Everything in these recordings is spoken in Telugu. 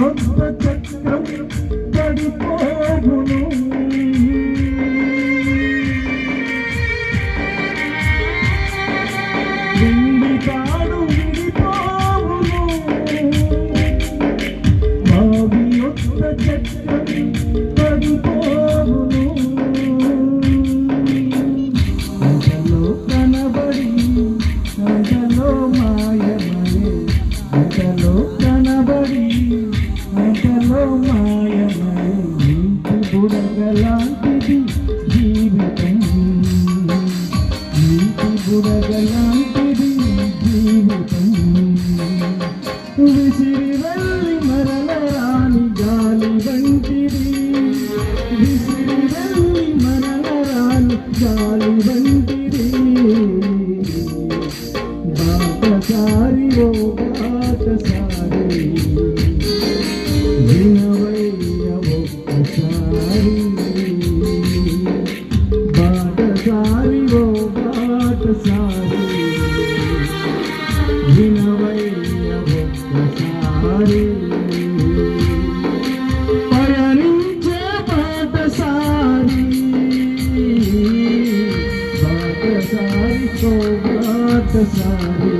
యొక్క చక్రం పడిపోవును వెండి అంతలో మాయమని అంతలో బుడగలాంటిది జీవితం నీటి బుడగలాంటిది జీవితం. విసిరి వెళ్ళి మరల రాని గాలి వంటిది. విసిరి వెళ్ళి మరల రాని గాలి వంటిది. బాటసారి ఓ బాటసారి. వినవయ్య ఒక్కసారి బాటసారి ఓ బాటసారి వినవయ్య ఒక్కసారి పయనించే బాటసారి బాటసారి ఓ బాటసారి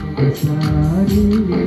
I'm sorry.